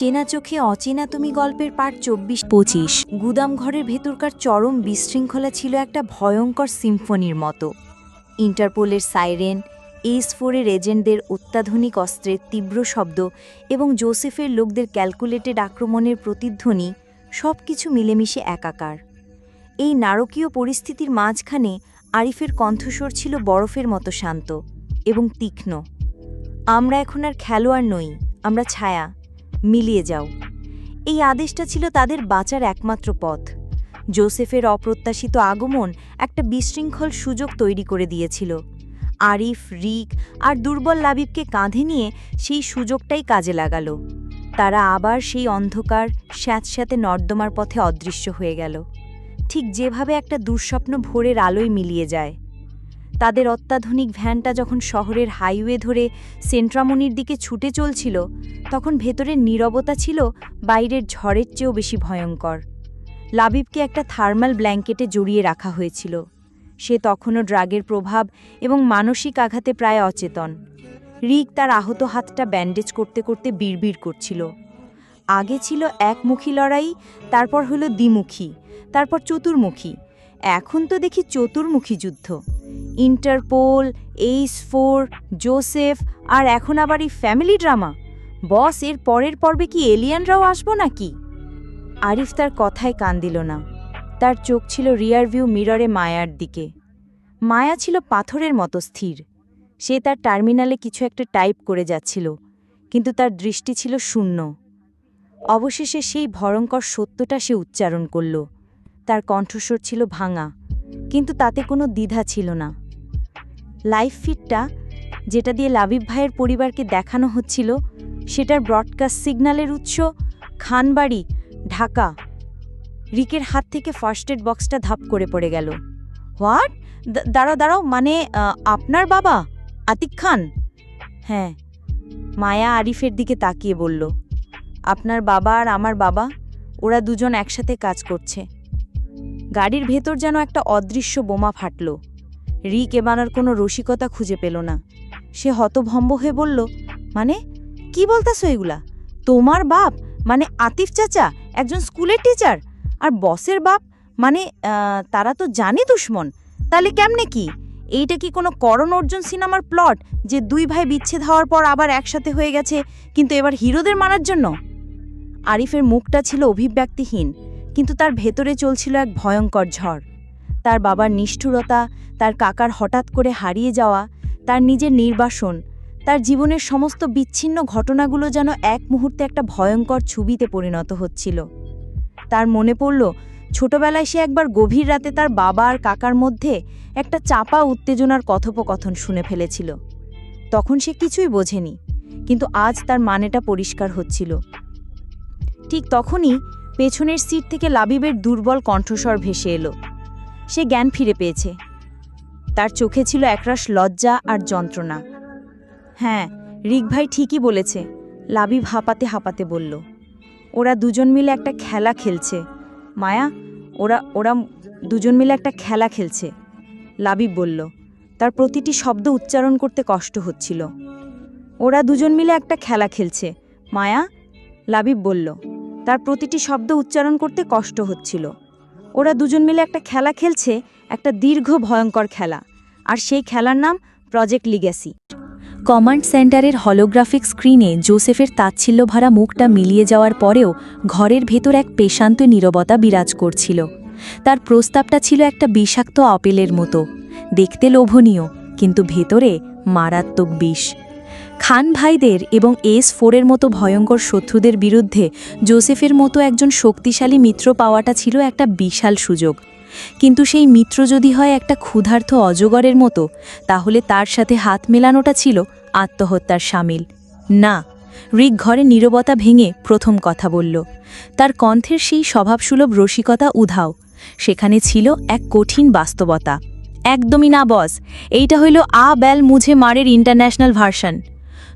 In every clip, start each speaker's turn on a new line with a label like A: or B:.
A: চেনা চোখে অচেনা তুমি গল্পের পাঠ চব্বিশ পঁচিশ। গুদাম ঘরের ভেতরকার চরম বিশৃঙ্খলা ছিল একটা ভয়ঙ্কর সিম্ফনির মতো। ইন্টারপোলের সাইরেন এইস ফোরের এজেন্টদের অত্যাধুনিক অস্ত্রের তীব্র শব্দ এবং জোসেফের লোকদের ক্যালকুলেটেড আক্রমণের প্রতিধ্বনি সব কিছু মিলেমিশে একাকার। এই নারকীয় পরিস্থিতির মাঝখানে আরিফের কণ্ঠস্বর ছিল বরফের মতো শান্ত এবং তীক্ষ্ণ। আমরা এখন আর খেলোয়াড় নই, আমরা ছায়া। মিলিয়ে যাও। এই আদেশটা ছিল তাদের বাঁচার একমাত্র পথ। জোসেফের অপ্রত্যাশিত আগমন একটা বিশৃঙ্খল সুযোগ তৈরি করে দিয়েছিল। আরিফ, রিক আর দুর্বল লাবিবকে কাঁধে নিয়ে সেই সুযোগটাই কাজে লাগালো। তারা আবার সেই অন্ধকার, স্যাঁতস্যাঁতে নর্দমার পথে অদৃশ্য হয়ে গেল। ঠিক যেভাবে একটা দুঃস্বপ্ন ভোরের আলোয় মিলিয়ে যায়। তাদের অত্যাধুনিক ভ্যানটা যখন শহরের হাইওয়ে ধরে সেন্ট্রামনির দিকে ছুটে চলছিল, তখন ভেতরের নীরবতা ছিল বাইরের ঝড়ের চেয়েও বেশি ভয়ঙ্কর। লাবিবকে একটা থার্মাল ব্ল্যাঙ্কেটে জড়িয়ে রাখা হয়েছিল। সে তখনও ড্রাগের প্রভাব এবং মানসিক আঘাতে প্রায় অচেতন। রিক তার আহত হাতটা ব্যান্ডেজ করতে করতে বিড়বিড় করছিল। আগে ছিল একমুখী লড়াই, তারপর হলো দ্বিমুখী, তারপর চতুর্মুখী। এখন তো দেখি চতুর্মুখী যুদ্ধ। ইন্টারপোল এইস ফোর, জোসেফ আর এখন আবার এই ফ্যামিলি ড্রামা। বস, এর পরের পর্বে কি এলিয়ানরাও আসব নাকি? আরিফ তার কথায় কান দিল না। তার চোখ ছিল রিয়ার ভিউ মিররে মায়ার দিকে। মায়া ছিল পাথরের মতো স্থির। সে তার টার্মিনালে কিছু একটা টাইপ করে যাচ্ছিল, কিন্তু তার দৃষ্টি ছিল শূন্য। অবশেষে সেই ভয়ঙ্কর সত্যটা সে উচ্চারণ করল। তার কণ্ঠস্বর ছিল ভাঙা। কিন্তু তাতে কোনো দ্বিধা ছিল না। লাইভ ফিডটা যেটা দিয়ে লাবিব ভাইয়ের পরিবারকে দেখানো হচ্ছিল, সেটার ব্রডকাস্ট সিগন্যালের উৎস খানবাড়ি, ঢাকা। রিকের হাত থেকে ফার্স্ট এড বক্সটা ধাপ করে পড়ে গেল। হোয়াট? দাঁড়াও দাঁড়াও মানে আপনার বাবা? আতিক খান? হ্যাঁ। মায়া আরিফের দিকে তাকিয়ে বলল, আপনার বাবা আর আমার বাবা, ওরা দুজন একসাথে কাজ করছে। গাড়ির ভেতর যেন একটা অদৃশ্য বোমা ফাটল। রিক এবানার কোনো রসিকতা খুঁজে পেল না। সে হতভম্ব হয়ে বলল মানে? কি বলতাছো এগুলা? তোমার বাপ? মানে আতিফ চাচা? একজন স্কুলের টিচার? আর বসের বাপ? মানে তারা তো জানে দুশ্মন। তাহলে কেমনে কি? এইটা কি কোনো করণ অর্জুন সিনেমার প্লট যে দুই ভাই বিচ্ছেদ হওয়ার পর আবার একসাথে হয়ে গেছে, কিন্তু এবার হিরোদের মারার জন্য? আরিফের মুখটা ছিল অভিব্যক্তিহীন। কিন্তু তার ভেতরে চলছিল এক ভয়ঙ্কর ঝড়। তার বাবার নিষ্ঠুরতা, তার কাকার হঠাৎ করে হারিয়ে যাওয়া, তার নিজের নির্বাসন, তার জীবনের সমস্ত বিচ্ছিন্ন ঘটনাগুলো যেন এক মুহূর্তে একটা ভয়ঙ্কর ছবিতে পরিণত হচ্ছিল। তার মনে পড়ল, ছোটবেলায় সে একবার গভীর রাতে তার বাবা আর কাকার মধ্যে একটা চাপা উত্তেজনার কথোপকথন শুনে ফেলেছিল। তখন সে কিছুই বোঝেনি, কিন্তু আজ তার মানেটা পরিষ্কার হচ্ছিল। ঠিক তখনই পেছনের সিট থেকে লাবিবের দুর্বল কণ্ঠস্বর ভেসে এলো। সে জ্ঞান ফিরে পেয়েছে। তার চোখে ছিল একরাশ লজ্জা আর যন্ত্রণা। হ্যাঁ রিক ভাই ঠিকই বলেছে, লাবিব হাঁপাতে হাঁপাতে বলল, ওরা দুজন মিলে একটা খেলা খেলছে। মায়া, ওরা ওরা দুজন মিলে একটা খেলা খেলছে। লাবিব বলল, তার প্রতিটি শব্দ উচ্চারণ করতে কষ্ট হচ্ছিল। ওরা দুজন মিলে একটা খেলা খেলছে। মায়া? লাবিব বলল তার প্রতিটি শব্দ উচ্চারণ করতে কষ্ট হচ্ছিল। ওরা দুজন মিলে একটা খেলা খেলছে, একটা দীর্ঘ ভয়ঙ্কর খেলা। আর সেই খেলার নাম প্রজেক্ট লিগ্যাসি কমান্ড সেন্টারের হলোগ্রাফিক স্ক্রিনে জোসেফের তাচ্ছিল্য ভরা মুখটা মিলিয়ে যাওয়ার পরেও ঘরের ভেতর এক পেশান্ত নীরবতা বিরাজ করছিল। তার প্রস্তাবটা ছিল একটা বিষাক্ত আপেলের মতো। দেখতে লোভনীয়, কিন্তু ভেতরে মারাত্মক বিষ। খান ভাইদের এবং এস ফোরের মতো ভয়ঙ্কর শত্রুদের বিরুদ্ধে জোসেফের মতো একজন শক্তিশালী মিত্র পাওয়াটা ছিল একটা বিশাল সুযোগ। কিন্তু সেই মিত্র যদি হয় একটা ক্ষুধার্ত অজগরের মতো, তাহলে তার সাথে হাত মেলানোটা ছিল আত্মহত্যার সামিল। না, রিক ঘরে নীরবতা ভেঙে প্রথম কথা বলল, তার কণ্ঠের সেই স্বভাবসুলভ রসিকতা উধাও। সেখানে ছিল এক কঠিন বাস্তবতা। একদমই না, বস, এইটা হইল আ ব্যাল মুঝে মারের ইন্টারন্যাশনাল ভার্সন।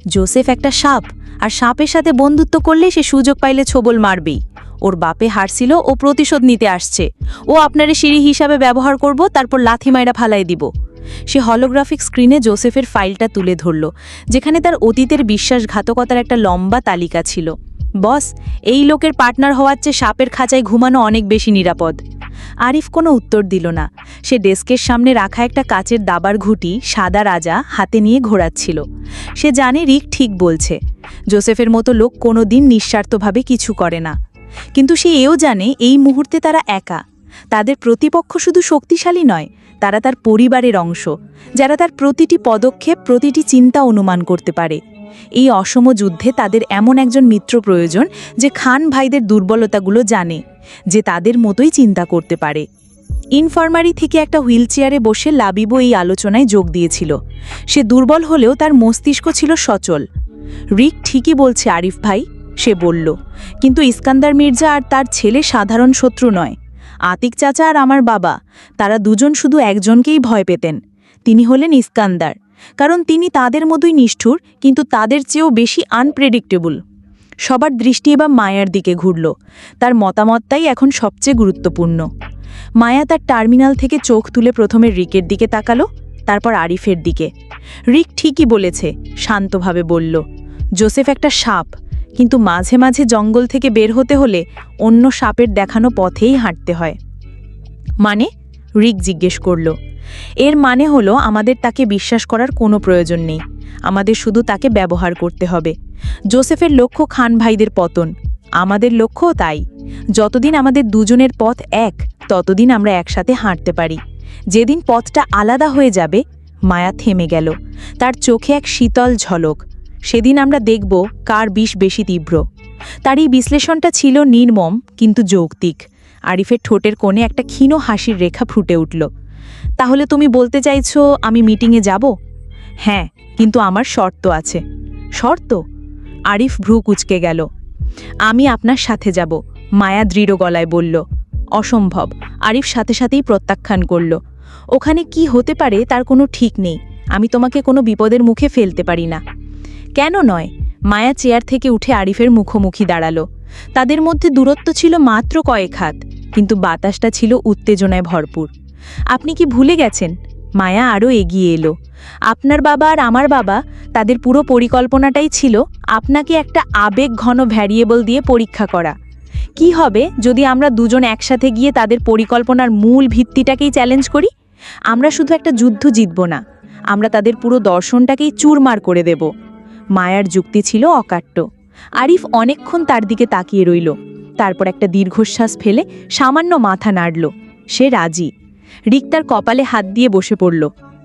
A: জোসেফ একটা সাপ, আর সাপের সাথে বন্ধুত্ব করলে সে সুযোগ পাইলে ছোবল মারবেই। ওর বাপে হারছিল ও প্রতিশোধ নিতে আসছে। ও আপনারে সিঁড়ি হিসাবে ব্যবহার করব, তারপর লাথি মাইরা ফালাই দিব। সে হলোগ্রাফিক স্ক্রিনে জোসেফের ফাইলটা তুলে ধরল, যেখানে তার অতীতের বিশ্বাসঘাতকতার একটা লম্বা তালিকা ছিল।
B: বস, এই লোকের পার্টনার হওয়ার চেয়ে সাপের খাঁচায় ঘুমানো অনেক বেশি নিরাপদ। আরিফ কোনো উত্তর দিল না। সে ডেস্কের সামনে রাখা একটা কাচের দাবার ঘুটি সাদা রাজা হাতে নিয়ে ঘোরাচ্ছিল। সে জানে রিক ঠিক বলছে। জোসেফের মতো লোক কোনো দিন নিঃস্বার্থভাবে কিছু করে না। কিন্তু সে এও জানে এই মুহূর্তে তারা একা। তাদের প্রতিপক্ষ শুধু শক্তিশালী নয়, তারা তার পরিবারের অংশ। যারা তার প্রতিটি পদক্ষেপ, প্রতিটি চিন্তা অনুমান করতে পারে। এই অসম যুদ্ধে তাদের এমন একজন মিত্র প্রয়োজন যে খান ভাইদের দুর্বলতাগুলো জানে, যে তাদের মতোই চিন্তা করতে পারে। ইনফার্মারি থেকে একটা হুইলচেয়ারে বসে লাবিবো এই আলোচনায় যোগ দিয়েছিল। সে দুর্বল হলেও তার মস্তিষ্ক ছিল সচল। রিক ঠিকই বলছে, আরিফ ভাই, সে বলল, কিন্তু ইস্কান্দার মির্জা আর তার ছেলে সাধারণ শত্রু নয়। আতিক চাচা আর আমার বাবা, তারা দুজন শুধু একজনকেই ভয় পেতেন। তিনি হলেন ইস্কান্দার। কারণ তিনি তাদের মতোই নিষ্ঠুর, কিন্তু তাদের চেয়েও বেশি আনপ্রেডিক্টেবল সবার দৃষ্টি এবার মায়ার দিকে ঘুরল। তার মতামতটাই এখন সবচেয়ে গুরুত্বপূর্ণ। মায়া তার টার্মিনাল থেকে চোখ তুলে প্রথমে রিকের দিকে তাকালো, তারপর আরিফের দিকে। রিক ঠিকই বলেছে, শান্তভাবে বলল, জোসেফ একটা সাপ, কিন্তু মাঝে মাঝে জঙ্গল থেকে বের হতে হলে অন্য সাপের দেখানো পথেই হাঁটতে হয়। মানে রিক জিজ্ঞেস করল এর মানে হলো আমাদের তাকে বিশ্বাস করার কোনো প্রয়োজন নেই। আমাদের শুধু তাকে ব্যবহার করতে হবে। জোসেফের লক্ষ্য খান ভাইদের পতন। আমাদের লক্ষ্যও তাই। যতদিন আমাদের দুজনের পথ এক, ততদিন আমরা একসাথে হাঁটতে পারি। যেদিন পথটা আলাদা হয়ে যাবে, মায়া থেমে গেল। তার চোখে এক শীতল ঝলক। সেদিন আমরা দেখব কার বিষ বেশি তীব্র। তার এই বিশ্লেষণটা ছিল নির্মম, কিন্তু যৌক্তিক। আরিফের ঠোঁটের কোণে একটা ক্ষীণ হাসির রেখা ফুটে উঠল। তাহলে তুমি বলতে চাইছো আমি মিটিংয়ে যাব? হ্যাঁ কিন্তু আমার শর্ত আছে। শর্ত? আরিফ ভ্রু কুচকে গেল। আমি আপনার সাথে যাব, মায়া দৃঢ় গলায় বলল। অসম্ভব, আরিফ সাথে সাথেই প্রত্যাখ্যান করল। ওখানে কি হতে পারে তার কোনো ঠিক নেই, আমি তোমাকে কোনো বিপদের মুখে ফেলতে পারি না। কেন নয়, মায়া চেয়ার থেকে উঠে আরিফের মুখোমুখি দাঁড়াল। তাদের মধ্যে দূরত্ব ছিল মাত্র কয়েক হাত, কিন্তু বাতাসটা ছিল উত্তেজনায় ভরপুর। আপনি কি ভুলে গেছেন? মায়া আরও এগিয়ে এলো। আপনার বাবা আর আমার বাবা, তাদের পুরো পরিকল্পনাটাই ছিল আপনাকে একটা আবেগ ঘন ভ্যারিয়েবল দিয়ে পরীক্ষা করা। কি হবে যদি আমরা দুজন একসাথে গিয়ে তাদের পরিকল্পনার মূল ভিত্তিটাকেই চ্যালেঞ্জ করি? আমরা শুধু একটা যুদ্ধ জিতব না, আমরা তাদের পুরো দর্শনটাকেই চুরমার করে দেব। মায়ার যুক্তি ছিল অকাট্য। আরিফ অনেকক্ষণ তার দিকে তাকিয়ে রইল। তারপর একটা দীর্ঘশ্বাস ফেলে সামান্য মাথা নাড়ল। সে রাজি। রিক তার কপালে হাত দিয়ে বসে পড়ল।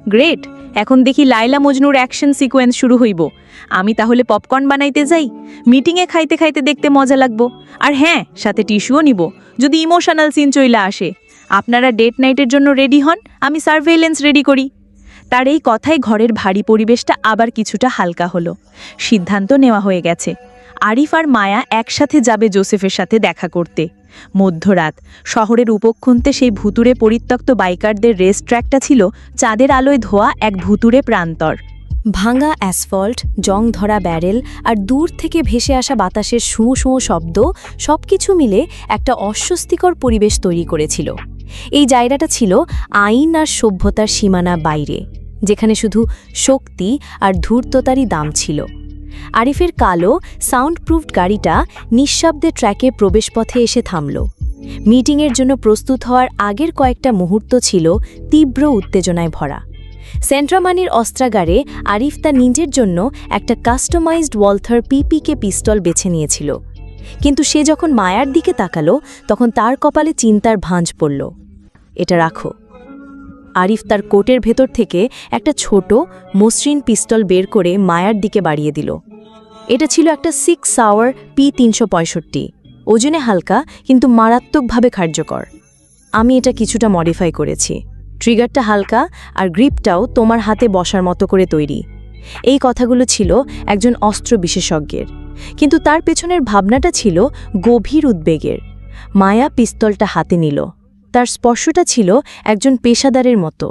B: গ্রেট, এখন দেখি লাইলা মজনুর অ্যাকশন সিকোয়েন্স শুরু হইব। আমি তাহলে পপকর্ন বানাইতে যাই? মিটিংয়ে খাইতে খাইতে দেখতে মজা লাগবো। আর হ্যাঁ সাথে টিস্যুও নিব, যদি ইমোশনাল সিন চইলা আসে। আপনারা ডেট নাইটের জন্য রেডি হন, আমি সার্ভেইলেন্স রেডি করি। তার এই কথায় ঘরের ভারী পরিবেশটা আবার কিছুটা হালকা হলো। সিদ্ধান্ত নেওয়া হয়ে গেছে। আরিফ আর মায়া একসাথে যাবে জোসেফের সাথে দেখা করতে। মধ্যরাত, শহরের উপক্ষন্তে সেই ভুতুরে পরিত্যক্ত বাইকারদের রেস ট্র্যাকটা ছিল চাঁদের আলোয় ধোয়া এক ভুতুরে প্রান্তর।
A: ভাঙা অ্যাসফল্ট জং ধরা ব্যারেল আর দূর থেকে ভেসে আসা বাতাসের শুঁ শুঁ শব্দ সবকিছু মিলে একটা অস্বস্তিকর পরিবেশ তৈরি করেছিল। এই জায়গাটা ছিল আইন আর সভ্যতার সীমানা বাইরে, যেখানে শুধু শক্তি আর ধূর্ততারই দাম ছিল। আরিফের কালো সাউন্ড সাউন্ডপ্রুফড গাড়িটা নিঃশব্দে ট্র্যাকে প্রবেশপথে এসে থামল। মিটিংয়ের জন্য প্রস্তুত হওয়ার আগের কয়েকটা মুহূর্ত ছিল তীব্র উত্তেজনায় ভরা। সেন্ট্রামানির অস্ত্রাগারে আরিফ তার নিজের জন্য একটা কাস্টমাইজড ওয়ালথার পিপিকে পিস্তল বেছে নিয়েছিল। কিন্তু সে যখন মায়ার দিকে তাকালো, তখন তার কপালে চিন্তার ভাঁজ পড়ল। এটা রাখো। আরিফ তার কোটের ভেতর থেকে একটা ছোট, মসৃণ পিস্তল বের করে মায়ার দিকে বাড়িয়ে দিল। এটা ছিল একটা সিক্স আওয়ার পি তিনশো পঁয়ষট্টি। ওজনে হালকা, কিন্তু মারাত্মকভাবে কার্যকর। আমি এটা কিছুটা মডিফাই করেছি। ট্রিগারটা হালকা আর গ্রিপটাও তোমার হাতে বসার মতো করে তৈরি। এই কথাগুলো ছিল একজন অস্ত্র বিশেষজ্ঞের। কিন্তু তার পেছনের ভাবনাটা ছিল গভীর উদ্বেগের। মায়া পিস্তলটা হাতে নিল। তার স্পর্শটা ছিল একজন পেশাদারের মতো।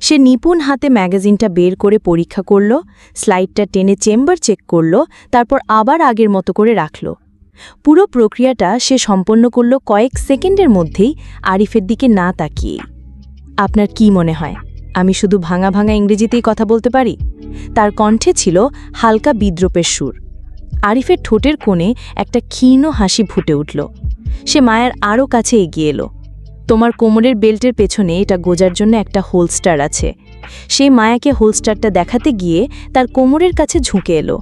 A: সে নিপুণ হাতে ম্যাগাজিনটা বের করে পরীক্ষা করল, স্লাইডটা টেনে চেম্বার চেক করল, তারপর আবার আগের মতো করে রাখল। পুরো প্রক্রিয়াটা সে সম্পন্ন করল কয়েক সেকেন্ডের মধ্যেই আরিফের দিকে না তাকিয়ে। আপনার কি মনে হয়, আমি শুধু ভাঙা ভাঙা ইংরেজিতেই কথা বলতে পারি? তার কণ্ঠে ছিল হালকা বিদ্রোপের সুর।
B: আরিফের ঠোঁটের কোণে একটা ক্ষীণ হাসি ফুটে উঠল। সে মায়ের আরও কাছে এগিয়ে এলো। তোমার কোমরের বেল্টের পেছনে এটা গোজার জন্য একটা হোলস্টার আছে। সে মায়াকে হোলস্টারটা দেখাতে গিয়ে তার কোমরের কাছে ঝুঁকে এলো।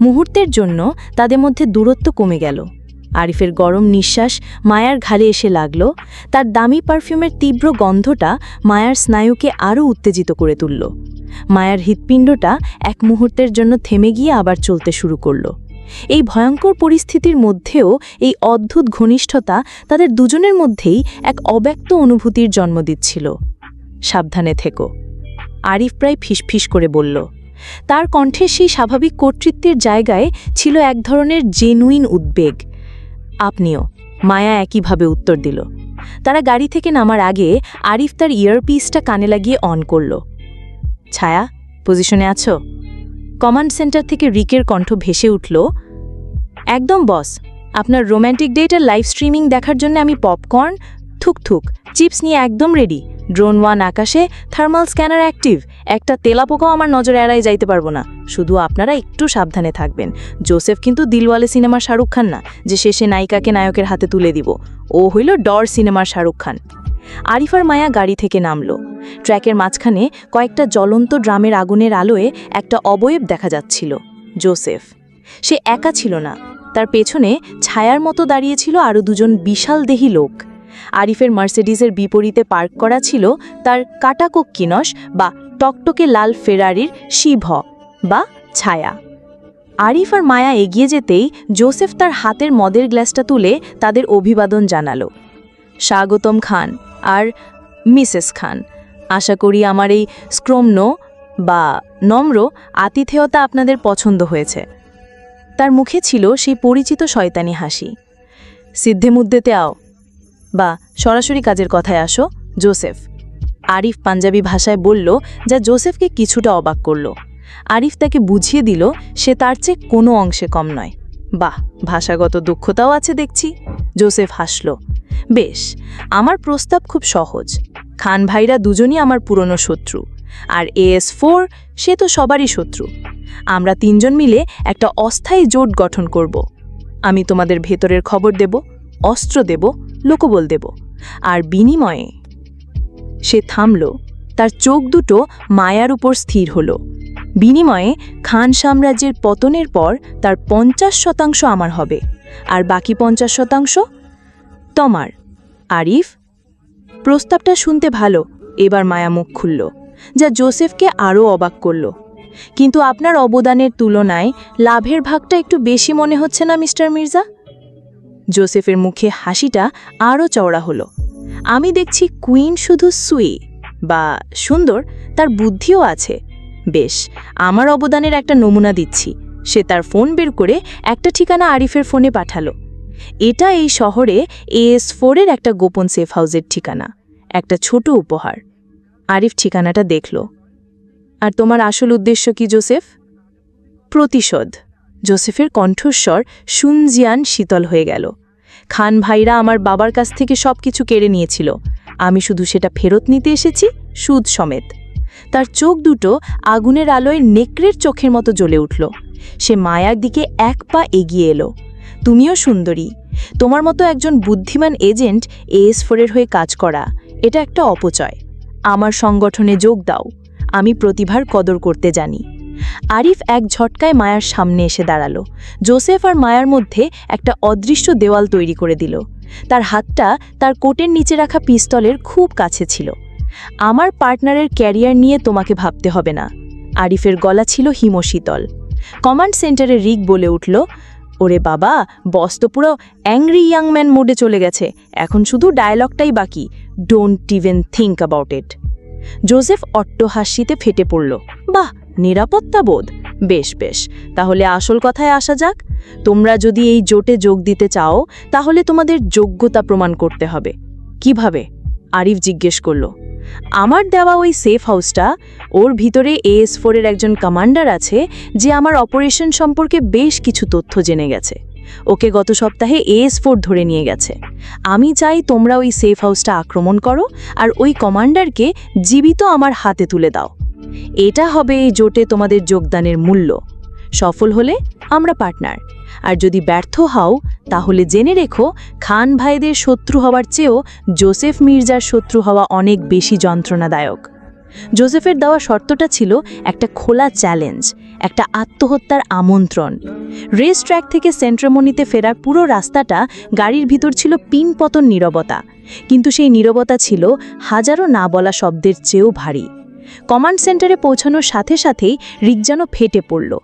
B: মুহূর্তের জন্য তাদের মধ্যে দূরত্ব কমে গেল। আরিফের গরম নিঃশ্বাস মায়ার ঘাড়ে এসে লাগল। তার দামি পারফিউমের তীব্র গন্ধটা মায়ার স্নায়ুকে আরও উত্তেজিত করে তুলল। মায়ার হৃৎপিণ্ডটা এক মুহূর্তের জন্য থেমে গিয়ে আবার চলতে শুরু করল। এই ভয়ঙ্কর পরিস্থিতির মধ্যেও এই অদ্ভুত ঘনিষ্ঠতা তাদের দুজনের মধ্যেই এক অব্যক্ত অনুভূতির জন্ম দিচ্ছিল। সাবধানে থেকো। আরিফ প্রায় ফিসফিস করে বলল, তার কণ্ঠে সেই স্বাভাবিক কর্তৃত্বের জায়গায় ছিল এক ধরনের জেনুইন উদ্বেগ। আপনিও, মায়া একইভাবে উত্তর দিল। তারা গাড়ি থেকে নামার আগে আরিফ তার ইয়ারপিসটা কানে লাগিয়ে অন করল। ছায়া পজিশনে আছো? কমান্ড সেন্টার থেকে রিকের কণ্ঠ ভেসে উঠল, একদম, বস। আপনার রোম্যান্টিক ডেটের লাইভ স্ট্রিমিং দেখার জন্য আমি পপকর্ন থুক থুক চিপস নিয়ে একদম রেডি। ড্রোন ওয়ান আকাশে, থার্মাল স্ক্যানার অ্যাক্টিভ। একটা তেলাপোকাও আমার নজরে এড়াই যাইতে পারব না। শুধু আপনারা একটু সাবধানে থাকবেন। জোসেফ কিন্তু দিলওয়ালে সিনেমার শাহরুখ খান না, যে শেষে নায়িকাকে নায়কের হাতে তুলে দিব। ও হইল ডর সিনেমার শাহরুখ খান। আরিফার মায়া গাড়ি থেকে নামল। ট্র্যাকের মাঝখানে কয়েকটা জ্বলন্ত ড্রামের আগুনের আলোয় একটা অবয়ব দেখা যাচ্ছিল, জোসেফ। সে একা ছিল না, তার পেছনে ছায়ার মতো দাঁড়িয়েছিল আরও দুজন বিশালদেহী লোক। আরিফের মার্সিডিজের বিপরীতে পার্ক করা ছিল তার কাটাকোক্কিনস বা টকটকে লাল ফেরারির শিভ বা ছায়া। আরিফ আর মায়া এগিয়ে যেতেই জোসেফ তার হাতের মদের গ্লাসটা তুলে তাদের অভিবাদন জানালো। স্বাগতম খান আর মিসেস খান। আশা করি আমার এই স্ক্রম্ন বা নম্র আতিথেয়তা আপনাদের পছন্দ হয়েছে। তার মুখে ছিল সেই পরিচিত শয়তানি হাসি। সিদ্ধে মুদ্দেতে আও। বা সরাসরি কাজের কথায় আসো, জোসেফ। আরিফ পাঞ্জাবি ভাষায় বলল যা জোসেফকে কিছুটা অবাক করল। আরিফ তাকে বুঝিয়ে দিল সে তার চেয়ে কোনো অংশে কম নয়। বাহ, ভাষাগত দুঃখতাও আছে দেখছি। জোসেফ হাসল। বেশ, আমার প্রস্তাব খুব সহজ। খান ভাইরা দুজনই আমার পুরনো শত্রু। আর এএস ফোর, সে তো সবারই শত্রু। আমরা তিনজন মিলে একটা অস্থায়ী জোট গঠন করব। আমি তোমাদের ভেতরের খবর দেব, অস্ত্র দেব, লোকবল দেব। আর বিনিময়ে সে থামল। তার চোখ দুটো মায়ার উপর স্থির হল। বিনিময়ে খান সাম্রাজ্যের পতনের পর তার পঞ্চাশ শতাংশ আমার হবে, আর বাকি পঞ্চাশ শতাংশ তোমার। আরিফ, প্রস্তাবটা শুনতে ভালো, এবার মায়া মুখ খুলল, যা জোসেফকে আরও অবাক করল। কিন্তু আপনার অবদানের তুলনায় লাভের ভাগটা একটু বেশি মনে হচ্ছে না, মিস্টার মির্জা? জোসেফের মুখে হাসিটা আরও চওড়া হলো। আমি দেখছি কুইন শুধু সুই, বা সুন্দর, তার বুদ্ধিও আছে বেশ, আমার অবদানের একটা নমুনা দিচ্ছি। সে তার ফোন বের করে একটা ঠিকানা আরিফের ফোনে পাঠালো। এটা এই শহরে এএস ফোরের একটা গোপন সেফ হাউসের ঠিকানা, একটা ছোট উপহার। আরিফ ঠিকানাটা দেখল। আর তোমার আসল উদ্দেশ্য কি, জোসেফ? প্রতিশোধ। জোসেফের কণ্ঠস্বর শুনজিয়ান শীতল হয়ে গেল। খান ভাইরা আমার বাবার কাছ থেকে সব কিছু কেড়ে নিয়েছিল। আমি শুধু সেটা ফেরত নিতে এসেছি, সুদ সমেত। তার চোখ দুটো আগুনের আলোয় নেকড়ের চোখের মতো জ্বলে উঠল। সে মায়ার দিকে এক পা এগিয়ে এলো। তুমিও সুন্দরী। তোমার মতো একজন বুদ্ধিমান এজেন্ট এএস ফোরের হয়ে কাজ করা, এটা একটা অপচয়। আমার সংগঠনে যোগ দাও। আমি প্রতিভার কদর করতে জানি। আরিফ এক ঝটকায় মায়ার সামনে এসে দাঁড়াল। জোসেফ আর মায়ার মধ্যে একটা অদৃশ্য দেওয়াল তৈরি করে দিল। তার হাতটা তার কোটের নিচে রাখা পিস্তলের খুব কাছে ছিল। আমার পার্টনারের ক্যারিয়ার নিয়ে তোমাকে ভাবতে হবে না। আরিফের গলা ছিল হিমশীতল। কমান্ড সেন্টারে রিক বলে উঠল, ওরে বাবা, বস তো পুরো অ্যাংরি ইয়াং ম্যান মোডে চলে গেছে। এখন শুধু ডায়লগটাই বাকি। Don't even think about it Joseph অট্টহাসিতে ফেটে পড়ল, বাহ, নিরাপত্তা বোধ। বেশ বেশ, তাহলে আসল কথায় আসা যাক। তোমরা যদি এই জোটে যোগ দিতে চাও, তাহলে তোমাদের যোগ্যতা প্রমাণ করতে হবে। কীভাবে? আরিফ জিজ্ঞেস করল আমার দেওয়া ওই সেফ হাউসটা ওর ভিতরে এএস ফোরের একজন কমান্ডার আছে, যে আমার অপারেশন সম্পর্কে বেশ কিছু তথ্য জেনে গেছে। ওকে গত সপ্তাহে এএস ফোর ধরে নিয়ে গেছে। আমি চাই তোমরা ওই সেফ হাউসটা আক্রমণ করো, আর ওই কমান্ডারকে জীবিত আমার হাতে তুলে দাও। এটা হবে এই জোটে তোমাদের যোগদানের মূল্য। সফল হলে আমরা পার্টনার। আর যদি ব্যর্থ হও, তাহলে জেনে রেখো, খান ভাইদের শত্রু হওয়ার চেয়েও জোসেফ মির্জার শত্রু হওয়া অনেক বেশি যন্ত্রণাদায়ক। জোসেফের দেওয়া শর্তটা ছিল একটা খোলা চ্যালেঞ্জ, একটা আত্মহত্যার আমন্ত্রণ। রেস ট্র্যাক থেকে সেন্ট্রামনিতে ফেরার পুরো রাস্তাটা গাড়ির ভিতর ছিল পিনপতন নীরবতা। কিন্তু সেই নীরবতা ছিল হাজারো না বলা শব্দের চেয়েও ভারী। কমান্ড সেন্টারে পৌঁছানোর সাথে সাথেই রিক যেন ফেটে পড়ল।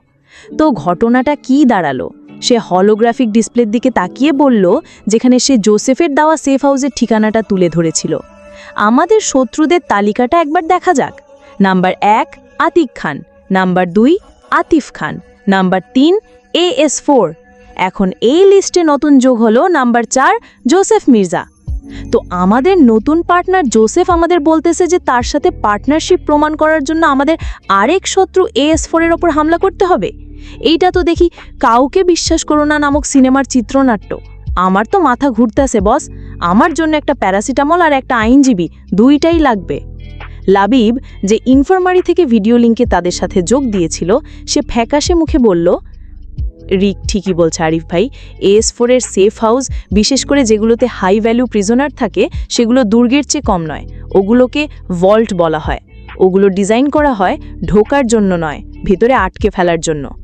B: তো ঘটনাটা কি দাঁড়াল? সে হলোগ্রাফিক ডিসপ্লের দিকে তাকিয়ে বলল, যেখানে সে জোসেফের দেওয়া সেফ হাউসের ঠিকানাটা তুলে ধরেছিল। আমাদের শত্রুদের তালিকাটা একবার দেখা যাক। নাম্বার এক, আতিক খান। নাম্বার দুই, আতিফ খান। নাম্বার তিন এ এস ফোর এখন এই লিস্টে নতুন যোগ হলো নাম্বার চার জোসেফ মির্জা তো আমাদের নতুন পার্টনার জোসেফ আমাদের বলতেছে যে তার সাথে পার্টনারশিপ প্রমাণ করার জন্য আমাদের আরেক শত্রু এএস ফোরের ওপর হামলা করতে হবে? এইটা তো দেখি কাউকে বিশ্বাস করো না নামক সিনেমার চিত্রনাট্য। আমার তো মাথা ঘুরতেছে বস। আমার জন্য একটা প্যারাসিটামল আর একটা আইনজীবী দুইটাই লাগবে। লাবিব যে ইনফরমারি থেকে ভিডিও লিঙ্কে তাদের সাথে যোগ দিয়েছিল, সে ফ্যাকাশে মুখে বলল, রিক, ঠিকই বলছে আরিফ ভাই এস ফোরের সেফ হাউস বিশেষ করে যেগুলোতে হাই ভ্যালু প্রিজনার থাকে, সেগুলো দুর্গের চেয়ে কম নয়। ওগুলোকে ভল্ট বলা হয়। ওগুলো ডিজাইন করা হয় ঢোকার জন্য নয়, ভিতরে আটকে ফেলার জন্য।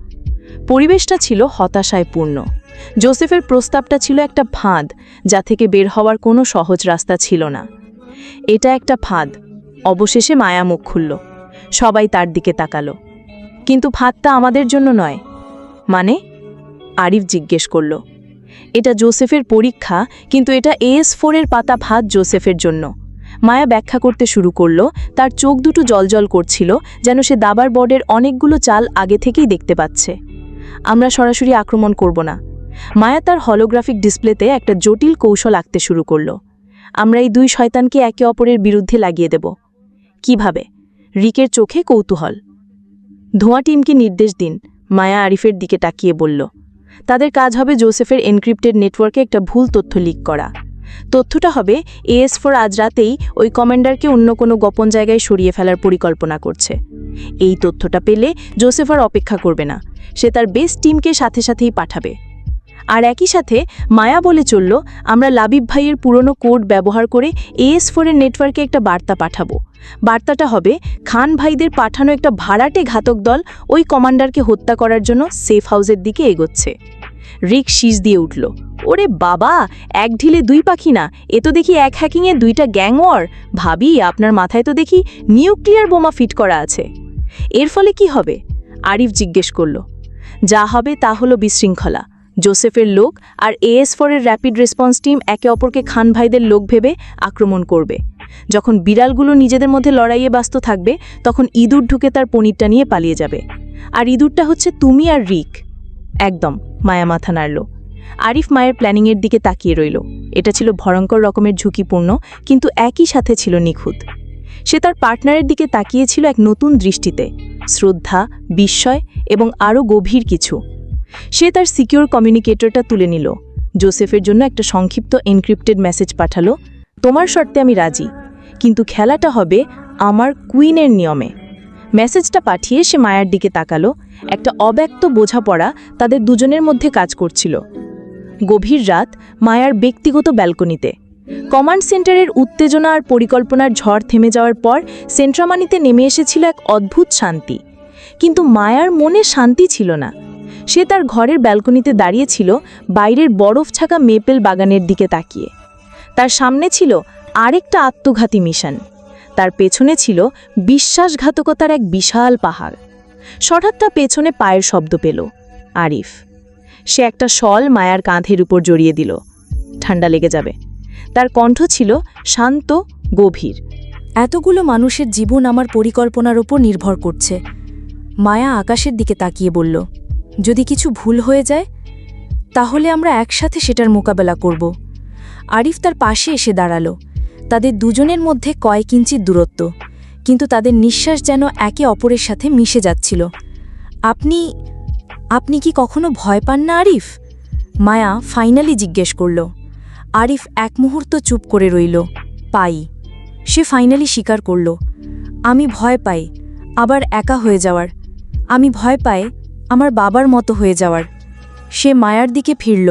B: পরিবেশটা ছিল হতাশায় পূর্ণ জোসেফের প্রস্তাবটা ছিল একটা ফাঁদ, যা থেকে বের হওয়ার কোনো সহজ রাস্তা ছিল না। এটা একটা ফাঁদ। অবশেষে মায়া মুখ খুলল। সবাই তার দিকে তাকালো। কিন্তু ফাঁদটা আমাদের জন্য নয়। মানে? আরিফ জিজ্ঞেস করল। এটা জোসেফের পরীক্ষা, কিন্তু এটা এস ফোরের পাতা ভাত জোসেফের জন্য। মায়া ব্যাখ্যা করতে শুরু করল, তার চোখ দুটো জলজল করছিল, যেন সে দাবার বোর্ডের অনেকগুলো চাল আগে থেকেই দেখতে পাচ্ছে। আমরা সরাসরি আক্রমণ করব না। মায়া তার হলোগ্রাফিক ডিসপ্লেতে একটা জটিল কৌশল আঁকতে শুরু করল। আমরা এই দুই শয়তানকে একে অপরের বিরুদ্ধে লাগিয়ে দেব। কীভাবে? রিকের চোখে কৌতূহল। ধোঁয়া টিমকে নির্দেশ দিন, মায়া আরিফের দিকে তাকিয়ে বলল, তাদের কাজ হবে জোসেফের এনক্রিপ্টেড নেটওয়ার্কে একটা ভুল তথ্য লিক করা। তথ্যটা হবে এএস ফোর আজ রাতেই ওই কমান্ডারকে অন্য কোনো গোপন জায়গায় সরিয়ে ফেলার পরিকল্পনা করছে। এই তথ্যটা পেলে জোসেফ আর অপেক্ষা করবে না। সে তার বেস্ট টিমকে সাথে সাথেই পাঠাবে। আর একই সাথে মায়া বলে চলল, আমরা লাবিব ভাইয়ের পুরনো কোড ব্যবহার করে এএস ফোরের নেটওয়ার্কে একটা বার্তা পাঠাবো। বার্তাটা হবে, খান ভাইদের পাঠানো একটা ভাড়াটে ঘাতক দল ওই কমান্ডারকে হত্যা করার জন্য সেফ হাউসের দিকে এগোচ্ছে। রিক শীষ দিয়ে উঠল। ওরে বাবা, এক ঢিলে দুই পাখি না? এ তো দেখি এক হ্যাকিংয়ে দুইটা গ্যাং ওয়ার। ভাবি, আপনার মাথায় তো দেখি নিউক্লিয়ার বোমা ফিট করা আছে। এর ফলে কি হবে? আরিফ জিজ্ঞেস করল। যা হবে তা হলো বিশৃঙ্খলা। জোসেফের লোক আর এএস ফোরের র্যাপিড রেসপন্স টিম একে অপরকে খান ভাইদের লোক ভেবে আক্রমণ করবে। যখন বিড়ালগুলো নিজেদের মধ্যে লড়াইয়ে ব্যস্ত থাকবে, তখন ইঁদুর ঢুকে তার পনিরটা নিয়ে পালিয়ে যাবে। আর ইঁদুরটা হচ্ছে তুমি আর রিক। একদম। মায়া মাথা নাড়ল। আরিফ মায়ের প্ল্যানিংয়ের দিকে তাকিয়ে রইল। এটা ছিল ভয়ঙ্কর রকমের ঝুঁকিপূর্ণ, কিন্তু একই সাথে ছিল নিখুঁত। সে তার পার্টনারের দিকে তাকিয়েছিল এক নতুন দৃষ্টিতে। শ্রদ্ধা, বিস্ময় এবং আরও গভীর কিছু। সে তার সিকিউর কমিউনিকেটরটা তুলে নিল। জোসেফের জন্য একটা সংক্ষিপ্ত এনক্রিপ্টেড মেসেজ পাঠালো, তোমার শর্তে আমি রাজি, কিন্তু খেলাটা হবে আমার কুইনের নিয়মে। মেসেজটা পাঠিয়ে সে মায়ার দিকে তাকালো। একটা অব্যক্ত বোঝাপড়া তাদের দুজনের মধ্যে কাজ করছিল। গভীর রাত মায়ার ব্যক্তিগত ব্যালকনিতে। কমান্ড সেন্টারের উত্তেজনা আর পরিকল্পনার ঝড় থেমে যাওয়ার পর সেন্ট্রামানিতে নেমে এসেছিল এক অদ্ভুত শান্তি। কিন্তু মায়ার মনে শান্তি ছিল না। সে তার ঘরের ব্যালকনিতে দাঁড়িয়েছিল বাইরের বরফ ছাকা মেপেল বাগানের দিকে তাকিয়ে। তার সামনে ছিল আরেকটা আত্মঘাতী মিশন। তার পেছনে ছিল বিশ্বাসঘাতকতার এক বিশাল পাহাড়। হঠাৎ তা পেছনে পায়ের শব্দ পেল, আরিফ। সে একটা শল মায়ার কাঁধের উপর জড়িয়ে দিল ঠান্ডা লেগে যাবে। তার কণ্ঠ ছিল শান্ত, গভীর।
A: এতগুলো মানুষের জীবন আমার পরিকল্পনার ওপর নির্ভর করছে। মায়া আকাশের দিকে তাকিয়ে বলল, যদি কিছু ভুল হয়ে যায়, তাহলে আমরা একসাথে সেটার মোকাবেলা করব। আরিফ তার পাশে এসে দাঁড়াল তাদের দুজনের মধ্যে কয়েক ইঞ্চির দূরত্ব, কিন্তু তাদের নিঃশ্বাস যেন একে অপরের সাথে মিশে যাচ্ছিল। আপনি আপনি কি কখনো ভয় পান না, আরিফ? মায়া ফাইনালি জিজ্ঞেস করল। আরিফ এক মুহূর্ত চুপ করে রইল, পাই। সে ফাইনালি স্বীকার করল, আমি ভয় পাই, আবার একা হয়ে যাওয়ার। আমি ভয় পাই,
B: আমার বাবার মতো হয়ে যাওয়ার। সে মায়ার দিকে ফিরল।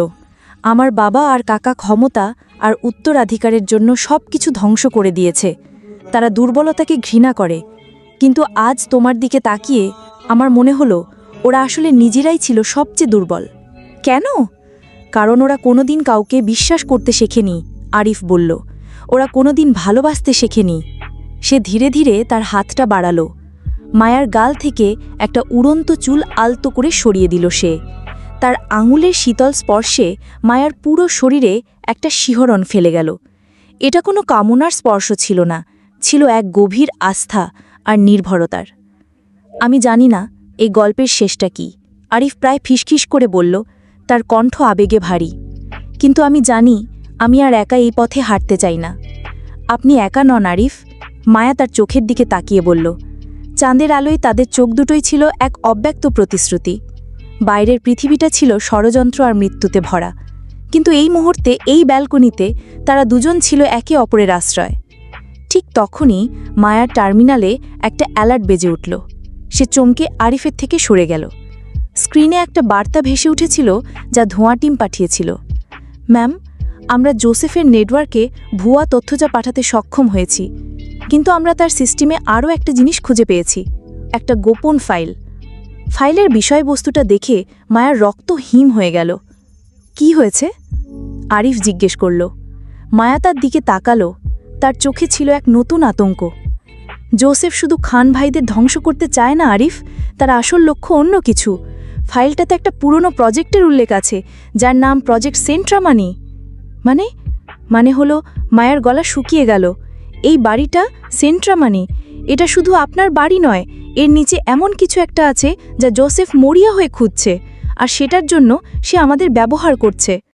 B: আমার বাবা আর কাকা ক্ষমতা আর উত্তরাধিকারের জন্য সব কিছু ধ্বংস করে দিয়েছে। তারা দুর্বলতাকে ঘৃণা করে। কিন্তু আজ তোমার দিকে তাকিয়ে আমার মনে হলো, ওরা আসলে নিজেরাই ছিল সবচেয়ে দুর্বল। কেন? কারণ ওরা কোনোদিন কাউকে বিশ্বাস করতে শেখেনি, আরিফ বলল। ওরা কোনোদিন ভালোবাসতে শেখেনি। সে ধীরে ধীরে তার হাতটা বাড়ালো। মায়ার গাল থেকে একটা উড়ন্ত চুল আলতো করে সরিয়ে দিল সে। তার আঙুলের শীতল স্পর্শে মায়ার পুরো শরীরে একটা শিহরণ ফেলে গেল। এটা কোনো কামনার স্পর্শ ছিল না, ছিল এক গভীর আস্থা আর নির্ভরতার। আমি জানি না এই গল্পের শেষটা কি। আরিফ প্রায় ফিসখিস করে বলল, তার কণ্ঠ আবেগে ভারী। কিন্তু আমি জানি আমি আর একা এই পথে হাঁটতে চাই না। আপনি একা নন আরিফ। মায়া তার চোখের দিকে তাকিয়ে বলল, চাঁদের আলোয় তাদের চোখ দুটোই ছিল এক অব্যক্ত প্রতিশ্রুতি। বাইরের পৃথিবীটা ছিল ষড়যন্ত্র আর মৃত্যুতে ভরা। কিন্তু এই মুহূর্তে, এই ব্যালকনিতে তারা দুজন ছিল একে অপরের আশ্রয়। ঠিক তখনই মায়ার টার্মিনালে একটা অ্যালার্ট বেজে উঠল। সে চমকে আরিফের থেকে সরে গেল। স্ক্রিনে একটা বার্তা ভেসে উঠেছিল যা ধোঁয়া টিম পাঠিয়েছিল। ম্যাম, আমরা জোসেফের নেটওয়ার্কে ভুয়া তথ্য যা পাঠাতে সক্ষম হয়েছি, কিন্তু আমরা তার সিস্টেমে আরও একটা জিনিস খুঁজে পেয়েছি, একটা গোপন ফাইল। ফাইলের বিষয়বস্তুটা দেখে মায়ার রক্ত হিম হয়ে গেল। কি হয়েছে? আরিফ জিজ্ঞেস করল। মায়া তার দিকে তাকালো। তার চোখে ছিল এক নতুন আতঙ্ক। জোসেফ শুধু খান ভাইদের ধ্বংস করতে চায় না, আরিফ। তার আসল লক্ষ্য অন্য কিছু। ফাইলটাতে একটা পুরনো প্রজেক্টের উল্লেখ আছে, যার নাম প্রজেক্ট সেন্ট্রামানি। মানে? মানে হলো, মায়ার গলা শুকিয়ে গেল। এই বাড়িটা সেন্ট্রামানি। এটা শুধু আপনার বাড়ি নয়, এর নিচে এমন কিছু একটা আছে যা জোসেফ মরিয়া হয়ে খুঁজছে, আর সেটার জন্য সে আমাদের ব্যবহার করছে।